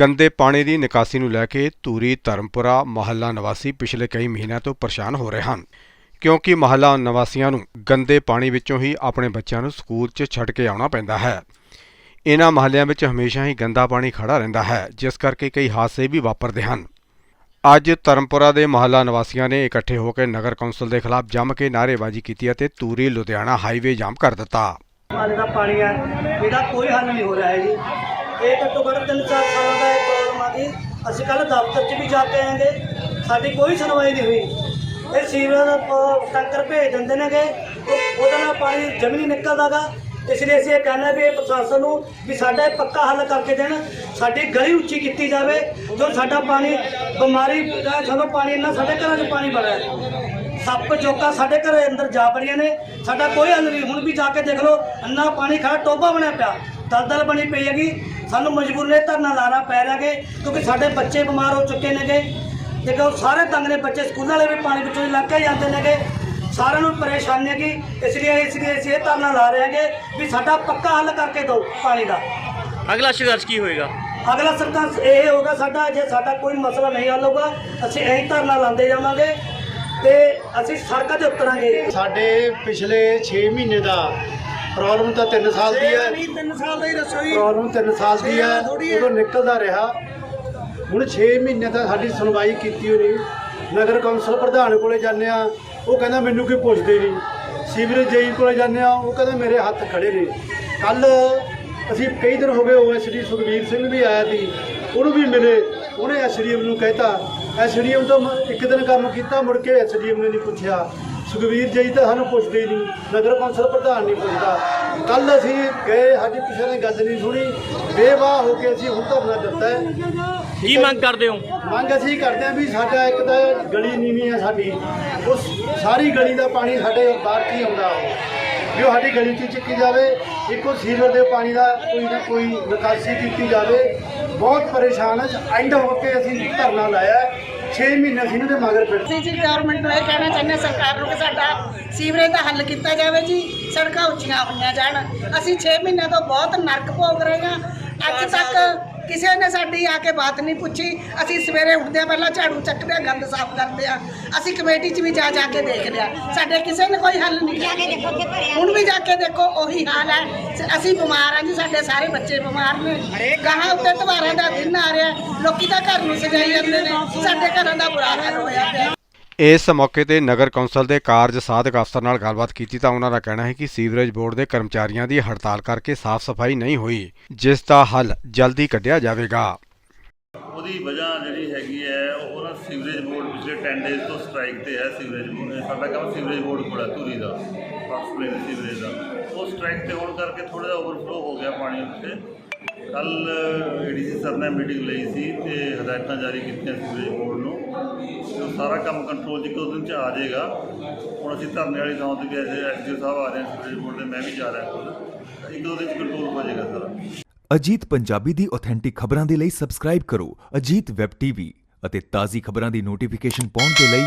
ਗੰਦੇ ਪਾਣੀ ਦੀ ਨਿਕਾਸੀ ਨੂੰ ਲੈ ਕੇ ਧੂਰੀ, ਧਰਮਪੁਰਾ, ਮਹੱਲਾ ਨਿਵਾਸੀ ਪਿਛਲੇ ਕਈ ਮਹੀਨਿਆਂ ਤੋਂ ਪਰੇਸ਼ਾਨ ਹੋ ਰਹੇ ਹਨ। ਕਿਉਂਕਿ ਮਹੱਲਾ ਨਿਵਾਸੀਆਂ ਨੂੰ ਗੰਦੇ ਪਾਣੀ ਵਿੱਚੋਂ ਹੀ ਆਪਣੇ ਬੱਚਿਆਂ ਨੂੰ ਸਕੂਲ 'ਚ ਛੱਡ ਕੇ ਆਉਣਾ ਪੈਂਦਾ ਹੈ। ਇਹਨਾਂ ਮਹੱਲਿਆਂ ਵਿੱਚ ਹਮੇਸ਼ਾ ਹੀ ਗੰਦਾ ਪਾਣੀ ਖੜਾ ਰਹਿੰਦਾ ਹੈ, ਜਿਸ ਕਰਕੇ ਕਈ ਹਾਦਸੇ ਵੀ ਵਾਪਰਦੇ ਹਨ। ਅੱਜ ਧਰਮਪੁਰਾ ਦੇ ਮਹੱਲਾ ਨਿਵਾਸੀਆਂ ਨੇ ਇਕੱਠੇ ਹੋ ਕੇ ਨਗਰ ਕੌਂਸਲ ਦੇ ਖਿਲਾਫ ਜੰਮ ਕੇ ਨਾਅਰੇਬਾਜ਼ੀ ਕੀਤੀ ਅਤੇ ਧੂਰੀ, ਲੁਧਿਆਣਾ ਹਾਈਵੇ ਜਾਮ ਕਰ ਦਿੱਤਾ। ਨਾਲੇ ਦਾ ਪਾਣੀ ਹੈ, ਇਹਦਾ ਕੋਈ ਹੱਲ ਨਹੀਂ ਹੋ ਰਿਹਾ ਹੈ ਜੀ। ਇਹ ਘੱਟੋ ਘੱਟ ਤਿੰਨ ਚਾਰ ਸਾਲਾਂ ਦਾ ਇਹ ਪ੍ਰੋਬਲਮ ਆ ਗਈ ਅਸੀਂ ਕੱਲ ਦਫ਼ਤਰ 'ਚ ਵੀ ਜਾ ਕੇ ਆਏਗੇ। ਸਾਡੀ ਕੋਈ ਸੁਣਵਾਈ ਨਹੀਂ ਹੋਈ। ਇਹ ਸੀਵਰੇਜ ਟੈਂਕਰ ਭੇਜ ਦਿੰਦੇ ਨੇਗੇ। ਉਹ- ਉਹਦੇ ਨਾਲ ਪਾਣੀ ਜਮੀ ਨਹੀਂ ਨਿਕਲਦਾਗਾ। ਇਸ ਲਈ ਅਸੀਂ ਇਹ ਕਹਿੰਦੇ ਵੀ ਇਹ ਪ੍ਰਸ਼ਾਸਨ ਨੂੰ ਵੀ ਸਾਡਾ ਇਹ ਪੱਕਾ ਹੱਲ ਕਰਕੇ ਦੇਣ। ਸਾਡੀ ਗਲੀ ਉੱਚੀ ਕੀਤੀ ਜਾਵੇ। ਜੋ ਸਾਡਾ ਪਾਣੀ ਬਿਮਾਰੀ ਦਾ ਸਾਨੂੰ ਪਾਣੀ ਇੰਨਾ ਸਾਡੇ ਘਰਾਂ 'ਚ ਪਾਣੀ ਭਰਿਆ ਸੱਪ ਜੋਕਾ ਸਾਡੇ ਘਰੇ ਅੰਦਰ ਜਾ ਬੜੀਆਂ ਨੇ। ਸਾਡਾ ਕੋਈ ਹੱਲ ਨਹੀਂ। ਹੁਣ ਵੀ ਜਾ ਕੇ ਦੇਖ ਲਓ ਅੰਨਾ ਪਾਣੀ ਖੜਾ ਟੋਬਾ ਬਣਿਆ ਪਿਆ। ਦਲਦਲ ਬਣੀ ਪਈ ਹੈਗੀ। ਸਾਨੂੰ ਮਜਬੂਰ ਨੇ ਧਰਨਾ ਲਾਣਾ ਪੈ ਰਿਹਾ ਗੇ ਕਿਉਂਕਿ ਸਾਡੇ ਬੱਚੇ ਬਿਮਾਰ ਹੋ ਚੁੱਕੇ ਨੇਗੇ। ਦੇਖੋ ਸਾਰੇ ਤੰਗ ਨੇ ਬੱਚੇ ਸਕੂਲ ਵਾਲੇ ਵੀ ਪਾਣੀ ਵਿੱਚੋਂ ਲੱਗ ਕੇ ਜਾਂਦੇ ਨੇਗੇ। ਸਾਰਿਆਂ ਨੂੰ ਪਰੇਸ਼ਾਨੀ ਹੈਗੀ ਇਸ ਲਈ ਇਸ ਲਈ ਅਸੀਂ ਇਹ ਧਰਨਾ ਲਾ ਰਹੇ ਹਾਂਗੇ ਵੀ ਸਾਡਾ ਪੱਕਾ ਹੱਲ ਕਰਕੇ ਦਿਓ ਪਾਣੀ ਦਾ। ਅਗਲਾ ਸੰਘਰਸ਼ ਕੀ ਹੋਏਗਾ? ਅਗਲਾ ਸਰਕਾਰ ਇਹ ਹੋਗਾ ਸਾਡਾ ਜੇ ਸਾਡਾ ਕੋਈ ਮਸਲਾ ਨਹੀਂ ਹੱਲ ਹੋਊਗਾ ਅਸੀਂ ਐਂ ਧਰਨਾ ਲਾਉਂਦੇ ਜਾਵਾਂਗੇ ਤੇ ਅਸੀਂ ਸੜਕਾਂ ਤੇ ਉਤਰਾਂਗੇ। ਸਾਡੇ ਪਿਛਲੇ 6 ਮਹੀਨੇ ਦਾ ਪ੍ਰੋਬਲਮ ਤਾਂ 3 ਸਾਲ ਦੀ ਹੈ। 3 ਸਾਲ ਦਾ ਹੀ ਦੱਸੋ ਜੀ। ਪ੍ਰੋਬਲਮ 3 ਸਾਲ ਦੀ ਹੈ। ਉਦੋਂ ਨਿਕਲਦਾ ਰਿਹਾ। ਹੁਣ 6 ਮਹੀਨੇ ਤਾਂ ਸਾਡੀ ਸੁਣਵਾਈ ਕੀਤੀ ਹੋਈ ਨਹੀਂ ਨਗਰ ਕੌਂਸਲ ਪ੍ਰਧਾਨ ਕੋਲੇ ਜਾਂਦੇ ਆ ਉਹ ਕਹਿੰਦਾ ਮੈਨੂੰ ਕੋਈ ਪੁੱਛਦੇ ਨਹੀਂ। ਸੀਵਰੇਜ ਜਈ ਕੋਲੇ ਜਾਂਦੇ ਆ ਉਹ ਕਹਿੰਦਾ ਮੇਰੇ ਹੱਥ ਖੜੇ ਨੇ। ਕੱਲ ਅਸੀਂ ਕਈ ਦਿਨ ਹੋ ਗਏ ਓਐਸਡੀ ਸੁਖਵੀਰ ਸਿੰਘ ਵੀ ਆਇਆ ਸੀ। ਉਹਨੂੰ ਵੀ ਮਿਲੇ। ਉਹਨੇ ਐਸਡੀਐਮ ਨੂੰ ਕਹਿਤਾ। ਐਸਡੀਐਮ ਤੋਂ ਇੱਕ ਦਿਨ ਕੰਮ ਕੀਤਾ। ਮੁੜ ਕੇ ਐਸਡੀਐਮ ਨੇ ਨਹੀਂ ਪੁੱਛਿਆ। ਸੁਖਵੀਰ ਜੀ ਤਾਂ ਸਾਨੂੰ ਪੁੱਛਦੇ ਹੀ ਨਹੀਂ ਨਗਰ ਕੌਂਸਲ ਪ੍ਰਧਾਨ ਨਹੀਂ ਪੁੱਛਦਾ। ਕੱਲ ਅਸੀਂ ਗਏ ਸਾਡੀ ਕਿਸੇ ਨੇ ਗੱਲ ਨਹੀਂ ਸੁਣੀ। ਬੇਵਾਹ ਹੋ ਕੇ ਅਸੀਂ ਹੁਣ ਧਰਨਾ ਦਿੱਤਾ ਹੈ। ਕੀ ਮੰਗ ਕਰਦੇ ਹੋ? ਮੰਗ ਅਸੀਂ ਕਰਦੇ ਹਾਂ ਵੀ ਸਾਡਾ ਇੱਕ ਤਾਂ ਗਲੀ ਨੀਵੀਂ ਹੈ ਸਾਡੀ। ਉਸ ਸਾਰੀ ਗਲੀ ਦਾ ਪਾਣੀ ਸਾਡੇ ਬਾਹਰ ਕੀ ਆਉਂਦਾ ਵੀ ਉਹ ਸਾਡੀ ਗਲੀ 'ਚ ਚੱਕੀ ਜਾਵੇ ਇੱਕੋ ਸੀਵਰ ਦੇ ਪਾਣੀ ਦਾ ਕੋਈ ਨਾ ਕੋਈ ਨਿਕਾਸੀ ਕੀਤੀ ਜਾਵੇ। ਬਹੁਤ ਪਰੇਸ਼ਾਨ ਹੈ ਐਂਡ ਹੋ ਕੇ ਅਸੀਂ ਧਰਨਾ ਲਾਇਆ 6 ਮਹੀਨੇ ਅਸੀਂ ਇਹਨਾਂ ਦੇ ਮਗਰ ਫਿਰ ਅਸੀਂ ਜੀ ਗਵਰਨਮੈਂਟ ਨੂੰ ਇਹ ਕਹਿਣਾ ਚਾਹੁੰਦੇ ਹਾਂ ਸਰਕਾਰ ਨੂੰ ਕਿ ਸਾਡਾ ਸੀਵਰੇਜ ਦਾ ਹੱਲ ਕੀਤਾ ਜਾਵੇ ਜੀ ਸੜਕਾਂ ਉੱਚੀਆਂ ਹੋਈਆਂ ਜਾਣ। ਅਸੀਂ 6 ਮਹੀਨਿਆਂ ਤੋਂ ਬਹੁਤ ਨਰਕ ਭੋਗ ਰਹੇ ਹਾਂ। ਅੱਜ ਤੱਕ ਕਿਸੇ ਨੇ ਸਾਡੀ ਆ ਕੇ ਬਾਤ ਨਹੀਂ ਪੁੱਛੀ। ਅਸੀਂ ਸਵੇਰੇ ਉੱਠਦੇ ਹਾਂ ਪਹਿਲਾਂ ਝਾੜੂ ਚੱਕਦੇ ਹਾਂ ਗੰਦ ਸਾਫ਼ ਕਰਦੇ ਹਾਂ। ਅਸੀਂ ਕਮੇਟੀ 'ਚ ਵੀ ਜਾ ਜਾ ਕੇ ਦੇਖ ਲਿਆ ਸਾਡੇ ਕਿਸੇ ਨੇ ਕੋਈ ਹੱਲ ਨਹੀਂ ਕੀਤਾ ਹੁਣ ਵੀ ਜਾ ਕੇ ਦੇਖੋ ਉਹੀ ਹਾਲ ਹੈ। ਅਸੀਂ ਬਿਮਾਰ ਹਾਂ ਜੀ ਸਾਡੇ ਸਾਰੇ ਬੱਚੇ ਬਿਮਾਰ ਨੇ। ਗਾਹਾਂ ਉੱਤੇ ਤਵਾਰਾਂ ਦਾ ਦਿਨ ਆ ਰਿਹਾ ਲੋਕੀ ਤਾਂ ਘਰ ਨੂੰ ਸਜਾਈ ਜਾਂਦੇ ਨੇ। ਸਾਡੇ ਘਰਾਂ ਦਾ ਬੁਰਾ ਹਾਲ ਹੋਇਆ ਪਿਆ। ਇਸ ਮੌਕੇ ਤੇ ਨਗਰ ਕੌਂਸਲ ਦੇ ਕਾਰਜ ਸਾਧਕ ਅਫਸਰ ਨਾਲ ਗੱਲਬਾਤ ਕੀਤੀ ਤਾਂ ਉਹਨਾਂ ਦਾ ਕਹਿਣਾ ਹੈ ਕਿ ਸੀਵਰੇਜ ਬੋਰਡ ਦੇ ਕਰਮਚਾਰੀਆਂ ਦੀ ਹੜਤਾਲ ਕਰਕੇ ਸਾਫ਼ ਸਫ਼ਾਈ ਨਹੀਂ ਹੋਈ, ਜਿਸ ਦਾ ਹੱਲ ਜਲਦੀ ਕੱਢਿਆ ਜਾਵੇਗਾ। ਉਹਦੀ ਵਜ੍ਹਾ ਜਿਹੜੀ ਹੈਗੀ ਹੈ, ਉਹ ਨਾ ਸੀਵਰੇਜ ਬੋਰਡ ਪਿਛਲੇ 10 ਡੇਜ਼ ਤੋਂ ਸਟ੍ਰਾਈਕ ਤੇ ਹੈ ਸੀਵਰੇਜ ਬੋਰਡ ਸਾਡਾ ਕੰਮ ਸੀਵਰੇਜ ਬੋਰਡ ਕੋਲ ਧੂਰੀ ਦਾ ਸਪਲਾਈ ਸੀਵਰੇਜ ਦਾ। ਉਹ ਸਟ੍ਰਾਈਕ ਤੇ ਹੋਣ ਕਰਕੇ ਥੋੜਾ ਜਿਹਾ ਓਵਰਫਲੋ ਹੋ ਗਿਆ ਪਾਣੀ ਉੱਤੇ। ਕੱਲ ਏਡੀਸੀ ਸਰ ਨੇ ਮੀਟਿੰਗ ਲਈ ਸੀ ਤੇ ਹਦਾਇਤਾਂ ਜਾਰੀ ਕੀਤੀਆਂ ਸੀਵਰੇਜ ਬੋਰਡ ਨੂੰ। ਉਹ ਸਾਰਾ ਕੰਮ ਕੰਟਰੋਲ 'ਚ ਇੱਕ ਦਿਨ 'ਚ ਆ ਜਾਏਗਾ। ਹੁਣ ਅਸੀਂ ਧਰਨੇ ਵਾਲੀ ਥਾਂ ਤੇ ਵੀ ਐਸਡੀਓ ਸਾਹਿਬ ਆ ਰਹੇ ਹਾਂ ਸੀਵਰੇਜ ਬੋਰਡ ਦੇ ਮੈਂ ਵੀ ਜਾ ਰਿਹਾ ਖੁਦ ਇੱਕ ਦੋ ਦਿਨ 'ਚ ਕੰਟਰੋਲ ਹੋ ਜਾਏਗਾ ਸਾਰਾ। ਅਜੀਤ ਪੰਜਾਬੀ ਦੀ ਆਥੈਂਟਿਕ ਖਬਰਾਂ ਦੇ ਲਈ ਸਬਸਕ੍ਰਾਈਬ ਕਰੋ ਅਜੀਤ ਵੈਬ ਟੀਵੀ ਅਤੇ ਤਾਜ਼ੀ ਖਬਰਾਂ ਦੀ ਨੋਟੀਫਿਕੇਸ਼ਨ ਪਾਉਣ ਦੇ ਲਈ